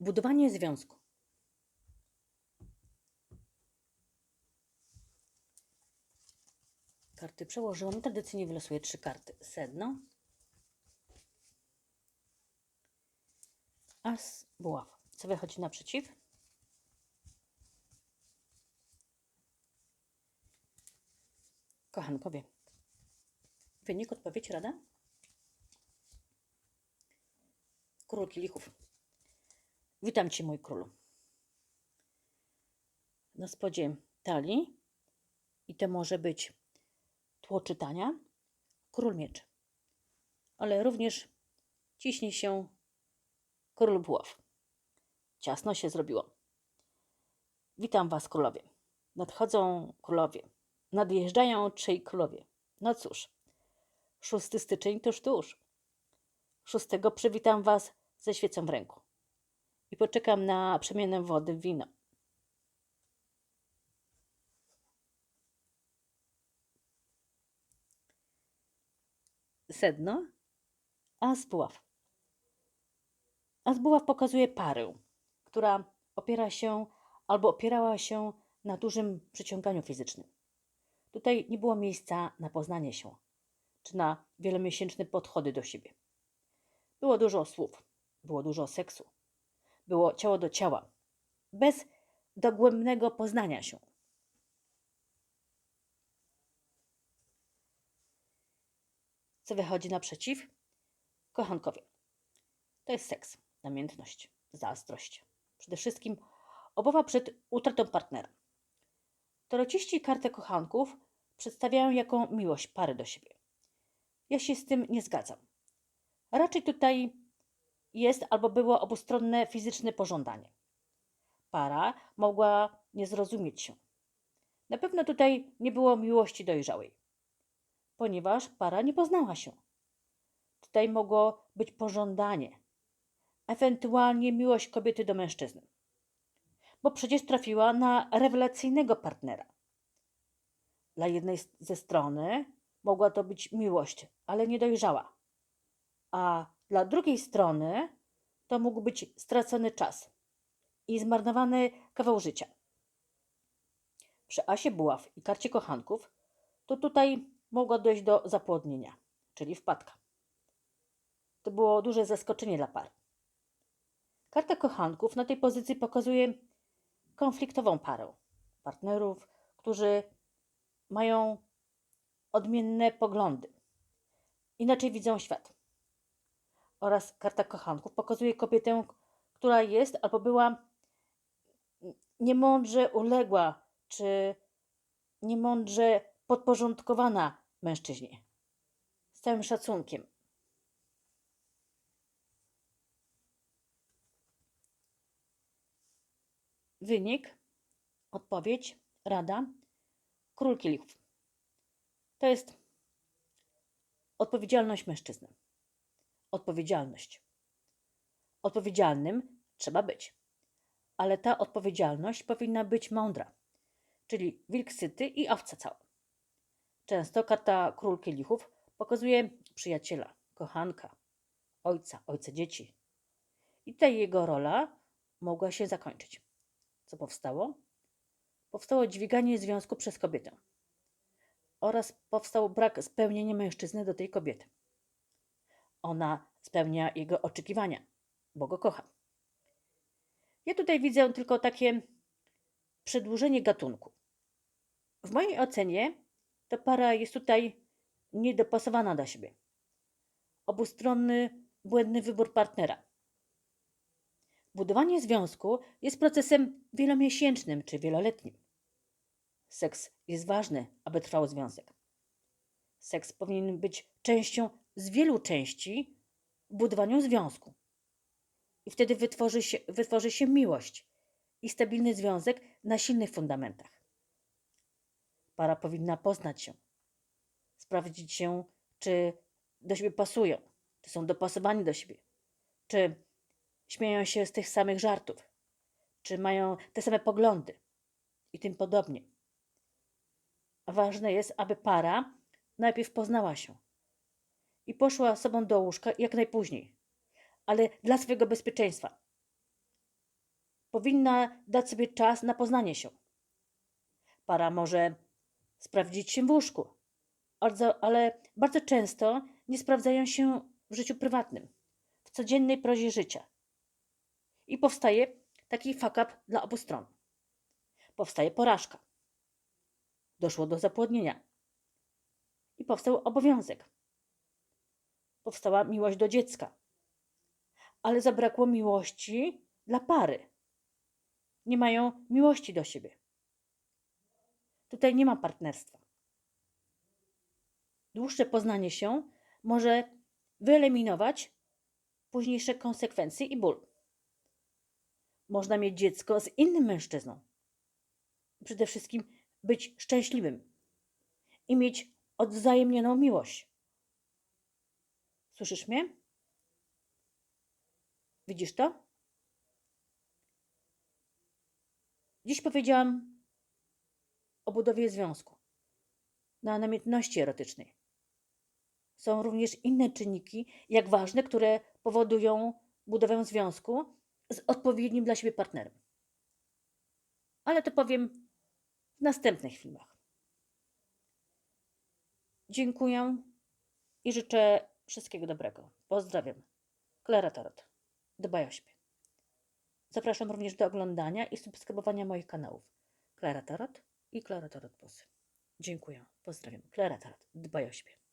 Budowanie związku. Karty przełożyłam. Tradycyjnie wylosuję trzy karty. Sedno. As buław. Co wychodzi naprzeciw? Kochankowie. Wynik, odpowiedź, rada? Król kielichów. Witam Cię, mój królu. Na spodzie talii i to może być tło czytania, król mieczy. Ale również ciśnie się król buław. Ciasno się zrobiło. Witam Was, królowie. Nadchodzą królowie. Nadjeżdżają trzej królowie. No cóż, 6 styczeń tuż tuż. 6 przywitam Was ze świecą w ręku i poczekam na przemianę wody w wino. Sedno, a zbuław. A zbuław pokazuje parę, która opiera się albo opierała się na dużym przyciąganiu fizycznym. Tutaj nie było miejsca na poznanie się, czy na wielomiesięczne podchody do siebie. Było dużo słów, było dużo seksu, było ciało do ciała, bez dogłębnego poznania się. Co wychodzi naprzeciw? Kochankowie. To jest seks, namiętność, zazdrość. Przede wszystkim obawa przed utratą partnera. Torociści kartę kochanków przedstawiają jako miłość pary do siebie. Ja się z tym nie zgadzam. Raczej tutaj jest albo było obustronne fizyczne pożądanie. Para mogła nie zrozumieć się. Na pewno tutaj nie było miłości dojrzałej, ponieważ para nie poznała się. Tutaj mogło być pożądanie, ewentualnie miłość kobiety do mężczyzny, bo przecież trafiła na rewelacyjnego partnera. Dla jednej ze strony mogła to być miłość, ale niedojrzała, a dla drugiej strony to mógł być stracony czas i zmarnowany kawał życia. Przy Asie Buław i karcie kochanków to tutaj mogło dojść do zapłodnienia, czyli wpadka. To było duże zaskoczenie dla par. Karta kochanków na tej pozycji pokazuje konfliktową parę partnerów, którzy mają odmienne poglądy, inaczej widzą świat oraz karta kochanków pokazuje kobietę, która jest albo była niemądrze uległa, czy niemądrze podporządkowana mężczyźnie. Z całym szacunkiem. Wynik, odpowiedź, rada, król kielichów. To jest odpowiedzialność mężczyzny odpowiedzialność. Odpowiedzialnym trzeba być, ale ta odpowiedzialność powinna być mądra, czyli wilk syty i owca cała. Często karta król kielichów pokazuje przyjaciela, kochanka, ojca, ojca dzieci. I tutaj jego rola mogła się zakończyć. Co powstało? Powstało dźwiganie związku przez kobietę oraz powstał brak spełnienia mężczyzny do tej kobiety. Ona spełnia jego oczekiwania, bo go kocha. Ja tutaj widzę tylko takie przedłużenie gatunku. W mojej ocenie ta para jest tutaj niedopasowana do siebie. Obustronny, błędny wybór partnera. Budowanie związku jest procesem wielomiesięcznym czy wieloletnim. Seks jest ważny, aby trwał związek. Seks powinien być częścią z wielu części budowaniu związku. I wtedy wytworzy się, wytworzy się miłość i stabilny związek na silnych fundamentach. Para powinna poznać się, sprawdzić się, czy do siebie pasują, czy są dopasowani do siebie, czy śmieją się z tych samych żartów, czy mają te same poglądy i tym podobnie. Ważne jest, aby para najpierw poznała się i poszła sobą do łóżka jak najpóźniej, ale dla swojego bezpieczeństwa. powinna dać sobie czas na poznanie się. Para może sprawdzić się w łóżku, ale bardzo często nie sprawdzają się w życiu prywatnym, w codziennej prozie życia. I powstaje taki fuck up dla obu stron. Powstaje porażka. Doszło do zapłodnienia. I powstał obowiązek. Powstała miłość do dziecka. Ale zabrakło miłości dla pary. Nie mają miłości do siebie. Tutaj nie ma partnerstwa. Dłuższe poznanie się może wyeliminować późniejsze konsekwencje i ból. Można mieć dziecko z innym mężczyzną. Przede wszystkim być szczęśliwym i mieć odwzajemnioną miłość. Słyszysz mnie? Widzisz to? Dziś powiedziałam o budowie związku, na namiętności erotycznej. Są również inne czynniki, jak ważne, które powodują budowę związku z odpowiednim dla siebie partnerem. Ale to powiem w następnych filmach. Dziękuję i życzę wszystkiego dobrego. Pozdrawiam. Klara Tarot. Dbaj o siebie. Zapraszam również do oglądania i subskrybowania moich kanałów. Klara Tarot i Klara Tarot Plus. Dziękuję. Pozdrawiam. Klara Tarot. Dbaj o siebie.